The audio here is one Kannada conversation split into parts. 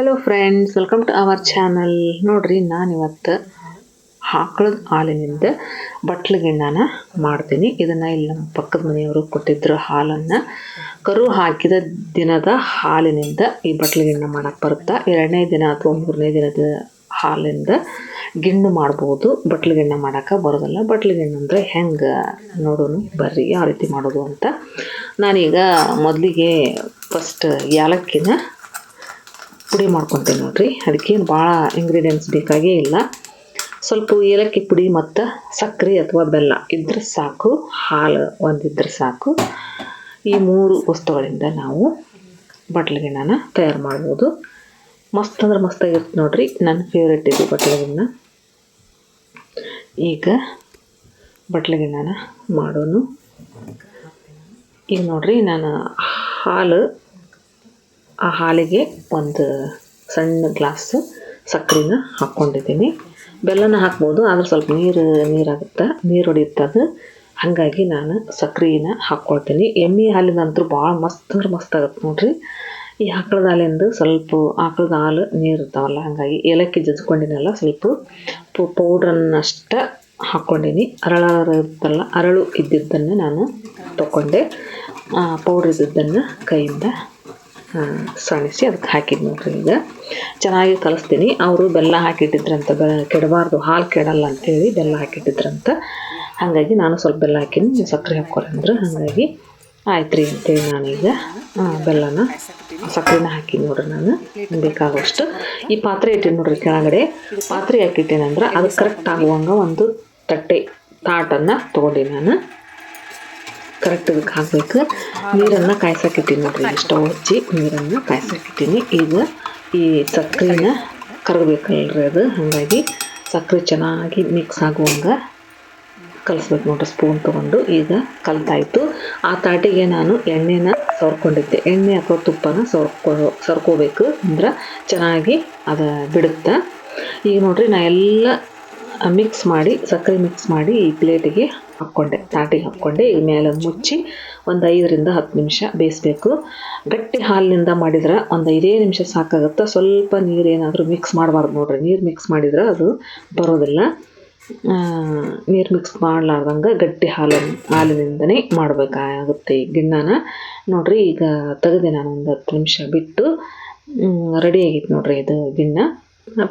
Hello friends welcome to our channel ನೋಡ್ರಿ ನಾನು ಇವತ್ತು ಆಕಳದ ಹಾಲಿನಿಂದ ಬಟ್ಲು ಗಿಣ್ಣನ ಮಾಡ್ತೀನಿ. ಇದನ್ನು ಇಲ್ಲಿ ನಮ್ಮ ಪಕ್ಕದ ಮನೆಯವರು ಕೊಟ್ಟಿದ್ರು ಹಾಲನ್ನು. ಕರು ಹಾಕಿದ ದಿನದ ಹಾಲಿನಿಂದ ಈ ಬಟ್ಲು ಗಿಣ್ಣ ಮಾಡಕ್ಕೆ ಬರುತ್ತೆ? ಎರಡನೇ ದಿನ ಅಥವಾ ಮೂರನೇ ದಿನದ ಹಾಲಿಂದ ಗಿಣ್ಣು ಮಾಡ್ಬೋದು. ಬಟ್ಲು ಗಿಣ್ಣ ಮಾಡೋಕೆ ಬರೋದಲ್ಲ. ಬಟ್ಲು ಗಿಣ್ಣು ಅಂದರೆ ಹೆಂಗೆ ನೋಡೋಣ ಬರ್ರಿ, ಯಾವ ರೀತಿ ಮಾಡೋದು ಅಂತ. ನಾನೀಗ ಮೊದಲಿಗೆ ಫಸ್ಟ್ ಏಲಕ್ಕಿನ ಪುಡಿ ಮಾಡ್ಕೊತೀನಿ ನೋಡ್ರಿ. ಅದಕ್ಕೇನು ಭಾಳ ಇಂಗ್ರೀಡಿಯೆಂಟ್ಸ್ ಬೇಕಾಗೇ ಇಲ್ಲ. ಸ್ವಲ್ಪ ಏಲಕ್ಕಿ ಪುಡಿ ಮತ್ತು ಸಕ್ಕರೆ ಅಥವಾ ಬೆಲ್ಲ ಇದ್ರೆ ಸಾಕು. ಹಾಲು ಒಂದಿದ್ರೆ ಸಾಕು. ಈ ಮೂರು ವಸ್ತುಗಳಿಂದ ನಾವು ಬಟ್ಲಗಿಣ್ಣನ ತಯಾರು ಮಾಡ್ಬೋದು. ಮಸ್ತ್ ಅಂದ್ರೆ ಮಸ್ತಾಗಿರುತ್ತೆ ನೋಡ್ರಿ. ನನ್ನ ಫೇವ್ರೆಟ್ ಇದು ಬಟ್ಲಗಿಣ್ಣ ಈಗ ಬಟ್ಲಗಿಣ್ಣನ ಮಾಡೋನು. ಈಗ ನೋಡ್ರಿ, ನಾನು ಹಾಲು ಆ ಹಾಲಿಗೆ ಒಂದು ಸಣ್ಣ ಗ್ಲಾಸ್ ಸಕ್ಕರೆನ ಹಾಕ್ಕೊಂಡಿದ್ದೀನಿ. ಬೆಲ್ಲನ ಹಾಕ್ಬೋದು, ಆದರೆ ಸ್ವಲ್ಪ ನೀರು, ನೀರಾಗುತ್ತೆ, ನೀರು ಹೊಡೆಯುತ್ತೆ ಅದು. ಹಾಗಾಗಿ ನಾನು ಸಕ್ಕರೆನ ಹಾಕ್ಕೊಳ್ತೀನಿ. ಎಮ್ಮೆ ಹಾಲಿನಂತೂ ಭಾಳ ಮಸ್ತ್ ಅಂದ್ರೆ ಮಸ್ತ್ ಆಗುತ್ತೆ ನೋಡ್ರಿ. ಈ ಆಕಳದ ಹಾಲಿಂದು ಸ್ವಲ್ಪ ಆಕಳದ ಹಾಲು ನೀರು ಇರ್ತಾವಲ್ಲ, ಹಾಗಾಗಿ ಏಲಕ್ಕಿ ಜಜ್ಕೊಂಡಿನಲ್ಲ, ಸ್ವಲ್ಪ ಪೌಡ್ರನ್ನಷ್ಟ ಹಾಕ್ಕೊಂಡೀನಿ. ಅರಳ ಇರುತ್ತಲ್ಲ, ಅರಳು ಇದ್ದಿದ್ದನ್ನು ನಾನು ತಗೊಂಡೆ. ಪೌಡ್ರ್ ಇದ್ದಿದ್ದನ್ನು ಕೈಯಿಂದ ಸಣಿಸಿ ಅದಕ್ಕೆ ಹಾಕಿದ್ದು ನೋಡ್ರಿ ಈಗ. ಚೆನ್ನಾಗಿ ಕಲಿಸ್ತೀನಿ. ಅವರು ಬೆಲ್ಲ ಹಾಕಿಟ್ಟಿದ್ರಂತ, ಬೆ, ಕೆಡಬಾರ್ದು, ಹಾಲು ಕೆಡಲ್ಲ ಅಂತೇಳಿ ಬೆಲ್ಲ ಹಾಕಿಟ್ಟಿದ್ರಂತ. ಹಾಗಾಗಿ ನಾನು ಸ್ವಲ್ಪ ಬೆಲ್ಲ ಹಾಕಿನಿ ಸಕ್ಕರೆ ಅಂದ್ರೆ. ಹಾಗಾಗಿ ಆಯ್ತು ರೀ ಅಂತೇಳಿ ನಾನೀಗ ಬೆಲ್ಲನ, ಸಕ್ಕರೆನ ಹಾಕಿನಿ ನೋಡ್ರಿ ನಾನು. ಬೇಕಾಗುವಷ್ಟು ಈ ಪಾತ್ರೆ ಇಟ್ಟಿನಿ ನೋಡ್ರಿ ಕೆಳಗಡೆ. ಪಾತ್ರೆ ಹಾಕಿಟ್ಟೇನಂದ್ರೆ ಅದು ಕರೆಕ್ಟ್ ಆಗುವಂಗೆ ಒಂದು ತಟ್ಟೆ ತಾಟನ್ನು ತೊಗೊಂಡಿ ನಾನು. ಕರೆಕ್ಟ್ ಇದಕ್ಕೆ ಹಾಕಬೇಕು. ನೀರನ್ನು ಕಾಯ್ಸಕ್ಕಿಟ್ಟಿನಿ ನೋಡಿರಿ ಸ್ಟವ್ ಹಚ್ಚಿ ನೀರನ್ನು ಕಾಯ್ಸಕ್ಕಿಟ್ಟಿನಿ ಈಗ ಈ ಸಕ್ಕರೆನ ಕರಗಬೇಕಲ್ರಿ ಅದು. ಹಾಗಾಗಿ ಸಕ್ಕರೆ ಚೆನ್ನಾಗಿ ಮಿಕ್ಸ್ ಆಗುವಂಗೆ ಕಲಿಸ್ಬೇಕು ನೋಡ್ರಿ ಸ್ಪೂನ್ ತೊಗೊಂಡು. ಈಗ ಕಲಿತಾಯಿತು. ಆ ತಾಟಿಗೆ ನಾನು ಎಣ್ಣೆನ ಸವರ್ಕೊಂಡಿದ್ದೆ. ಎಣ್ಣೆ ಅಥವಾ ತುಪ್ಪನ ಸವರ್ಕೊ ಸರ್ಕೋಬೇಕು ಅಂದ್ರೆ ಚೆನ್ನಾಗಿ ಅದು ಬಿಡುತ್ತೆ. ಈಗ ನೋಡ್ರಿ ನಾ ಎಲ್ಲ ಮಿಕ್ಸ್ ಮಾಡಿ ಸಕ್ಕರೆ ಮಿಕ್ಸ್ ಮಾಡಿ ಈ ಪ್ಲೇಟಿಗೆ ಹಾಕ್ಕೊಂಡೆ, ತಾಟಿ ಹಾಕ್ಕೊಂಡೆ, ಈ ಮೇಲೆ ಮುಚ್ಚಿ ಒಂದು ಐದರಿಂದ ಹತ್ತು ನಿಮಿಷ ಬೇಯಿಸ್ಬೇಕು. ಗಟ್ಟಿ ಹಾಲಿನಿಂದ ಮಾಡಿದ್ರೆ ಒಂದು ಐದೇ ನಿಮಿಷ ಸಾಕಾಗುತ್ತೆ, ಸ್ವಲ್ಪ ನೀರೇನಾದರೂ ಮಿಕ್ಸ್ ಮಾಡಬಾರ್ದು ನೋಡ್ರಿ. ನೀರು ಮಿಕ್ಸ್ ಮಾಡಿದ್ರೆ ಅದು ಬರೋದಿಲ್ಲ. ನೀರು ಮಿಕ್ಸ್ ಮಾಡಲಾರ್ದಂಗೆ ಗಟ್ಟಿ ಹಾಲು, ಹಾಲಿನಿಂದನೇ ಮಾಡಬೇಕಾಗುತ್ತೆ ಈ ಗಿಣ್ಣನ. ನೋಡಿರಿ, ಈಗ ತೆಗೆದೆ ನಾನು ಒಂದು ಹತ್ತು ನಿಮಿಷ ಬಿಟ್ಟು ರೆಡಿ ಆಗಿತ್ತು ನೋಡಿರಿ ಇದು ಗಿಣ್ಣ.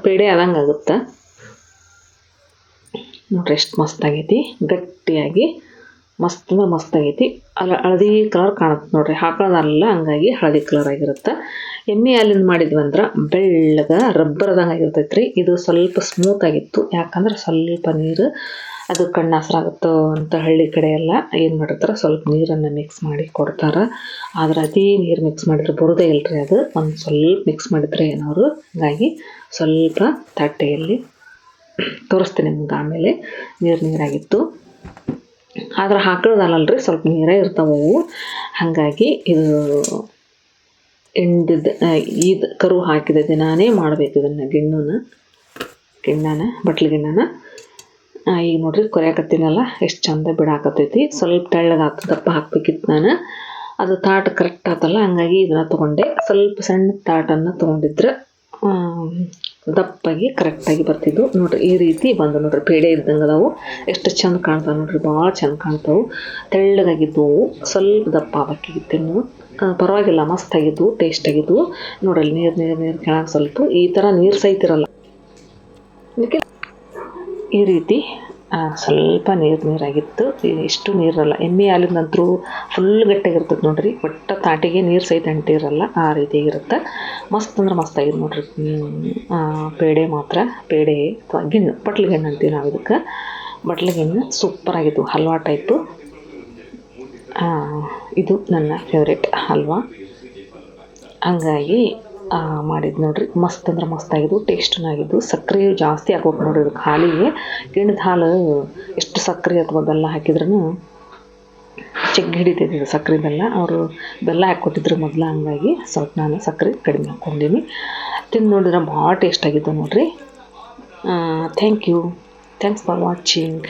ಪೇಡೆ ಆದಂಗೆ ಆಗುತ್ತೆ ನೋಡ್ರಿ ಎಷ್ಟು ಮಸ್ತ್ ಆಗೈತಿ. ಗಟ್ಟಿಯಾಗಿ ಮಸ್ತ್ ಮಸ್ತ್ ಆಗೈತಿ. ಅಲ್ಲ ಹಳದಿ ಕಲರ್ ಕಾಣುತ್ತೆ ನೋಡ್ರಿ. ಹಾಕೋದಲ್ಲ ಹಂಗಾಗಿ ಹಳದಿ ಕಲರ್ ಆಗಿರುತ್ತೆ. ಎಮ್ಮೆ ಹಾಲಿಂದ ಮಾಡಿದ್ವಿ ಅಂದ್ರೆ ಬೆಳ್ಳಗ ರಬ್ಬರ್ದಂಗೆ ಆಗಿರ್ತೈತೆ ರೀ ಇದು ಸ್ವಲ್ಪ ಸ್ಮೂತ್ ಆಗಿತ್ತು. ಯಾಕಂದ್ರೆ ಸ್ವಲ್ಪ ನೀರು, ಅದು ಕಣ್ಣು ಹಸ್ರಾಗುತ್ತೋ ಅಂತ ಹಳ್ಳಿ ಕಡೆ ಎಲ್ಲ ಏನು ಮಾಡಿರ್ತಾರೆ, ಸ್ವಲ್ಪ ನೀರನ್ನು ಮಿಕ್ಸ್ ಮಾಡಿ ಕೊಡ್ತಾರೆ. ಆದ್ರೆ ಅದೇ ನೀರು ಮಿಕ್ಸ್ ಮಾಡಿದ್ರೆ ಬರೋದೇ ಇಲ್ಲರಿ ಅದು. ಒಂದು ಸ್ವಲ್ಪ ಮಿಕ್ಸ್ ಮಾಡಿದ್ರೆ ಏನವರು ಹಾಗಾಗಿ ಸ್ವಲ್ಪ ತಟ್ಟೆಯಲ್ಲಿ ತೋರಿಸ್ತೀನಿ ನಿಮ್ಗೆ ಆಮೇಲೆ. ನೀರು ನೀರಾಗಿತ್ತು. ಆದ್ರೆ ಹಾಕೋದಲ್ಲಲ್ರಿ ಸ್ವಲ್ಪ ನೀರೇ ಇರ್ತಾವೆ ಹಾಗಾಗಿ ಇದು ಎಂಡಿದ ಈದ್ ಕರು ಹಾಕಿದ ದಿನಾನೇ ಮಾಡಬೇಕು ಇದನ್ನು ಗಿಣ್ಣನ ಗಿಣ್ಣನ, ಬಟ್ಲು ಗಿಣ್ಣನ. ಈಗ ನೋಡ್ರಿ ಕೊರೆಯಕತ್ತಿನಲ್ಲ, ಎಷ್ಟು ಚಂದ ಬಿಡಾಕತ್ತೈತಿ. ಸ್ವಲ್ಪ ತೆಳ್ಳಗೆ ಹಾಕಿ, ದಪ್ಪ ಹಾಕ್ಬೇಕಿತ್ತು ನಾನು. ಅದು ತಾಟ್ ಕರೆಕ್ಟ್ ಆತಲ್ಲ, ಹಂಗಾಗಿ ಇದನ್ನು ತೊಗೊಂಡೆ. ಸ್ವಲ್ಪ ಸಣ್ಣ ತಾಟನ್ನು ತೊಗೊಂಡಿದ್ರೆ ದಪ್ಪಾಗಿ ಕರೆಕ್ಟಾಗಿ ಬರ್ತಿದ್ವು. ನೋಡ್ರಿ, ಈ ರೀತಿ ಬಂದು ನೋಡ್ರಿ, ಪೇಡೆ ಇದ್ದಂಗೆ ಅದಾವು. ಎಷ್ಟು ಚಂದ ಕಾಣ್ತಾವೆ ನೋಡ್ರಿ, ಭಾಳ ಚಂದ ಕಾಣ್ತಾವೆ. ತೆಳ್ಳಗಾಗಿದ್ದವು ಸ್ವಲ್ಪ ದಪ್ಪ ಆಗ್ಬೇಕಿತ್ತು ಇನ್ನು. ಪರವಾಗಿಲ್ಲ ಮಸ್ತಾಗಿದ್ವು ಟೇಸ್ಟಾಗಿದ್ವು ನೋಡಲ್ಲಿ ನೀರು ನೀರು ನೀರು ಕೆಳಗೆ ಸ್ವಲ್ಪ ಈ ಥರ ನೀರು ಸಹಿತಿರಲ್ಲ ಈ ರೀತಿ ಸ್ವಲ್ಪ ನೀರು ನೀರಾಗಿತ್ತು. ಇಷ್ಟು ನೀರಲ್ಲ. ಎಮ್ಮೆ ಹಾಲಿನಂತರೂ ಫುಲ್ ಗಟ್ಟಿಯಾಗಿರ್ತದೆ ನೋಡ್ರಿ. ಒಟ್ಟು ತಾಟಿಗೆ ನೀರು ಸಹಿತ ಅಂಟಿರಲ್ಲ, ಆ ರೀತಿಯಾಗಿರುತ್ತೆ ಮಸ್ತ್ ಅಂದ್ರೆ ಮಸ್ತಾಗಿದೆ ನೋಡ್ರಿ. ಪೇಡೆ ಮಾತ್ರ. ಪೇಡೆ ಅಥವಾ ಗಿಣ್ಣು ಬಟ್ಲು ಗಿಣ್ಣು ಅಂತೀವಿ ನಾವು ಇದಕ್ಕೆ. ಬಟ್ಲು ಗಿಣ್ಣು ಸೂಪರಾಗಿತ್ತು ಹಲ್ವಾ ಟೈಪು ಇದು ನನ್ನ ಫೇವ್ರೆಟ್ ಹಲ್ವಾ. ಹಂಗಾಗಿ ಮಾಡಿದ್ದು ನೋಡ್ರಿ. ಮಸ್ತ್ ಅಂದ್ರೆ ಮಸ್ತ್ ಆಗಿದ್ದು ಟೇಸ್ಟೂ ಆಗಿದ್ದು ಸಕ್ಕರೆ ಜಾಸ್ತಿ ಹಾಕ್ಬೇಕು ನೋಡ್ರಿ ಇದಕ್ಕೆ ಹಾಲಿಗೆ ಗಿಣದ ಹಾಲು ಎಷ್ಟು ಸಕ್ಕರೆ ಅಥವಾ ಬೆಲ್ಲ ಹಾಕಿದ್ರೂ ಚೆಗ್ ಹಿಡಿತೈತಿ ಇದು ಸಕ್ಕರೆ ಬೆಲ್ಲ. ಅವರು ಬೆಲ್ಲ ಹಾಕ್ಕೊಟ್ಟಿದ್ರು ಮೊದಲು ಹಂಗಾಗಿ ಸ್ವಲ್ಪ ನಾನು ಸಕ್ಕರೆ ಕಡಿಮೆ ಹಾಕ್ಕೊಂಡೀನಿ. ತಿಂದು ನೋಡಿದ್ರೆ ಭಾಳ ಟೇಸ್ಟ್ ಆಗಿದ್ದು ನೋಡ್ರಿ. Thank you thanks for watching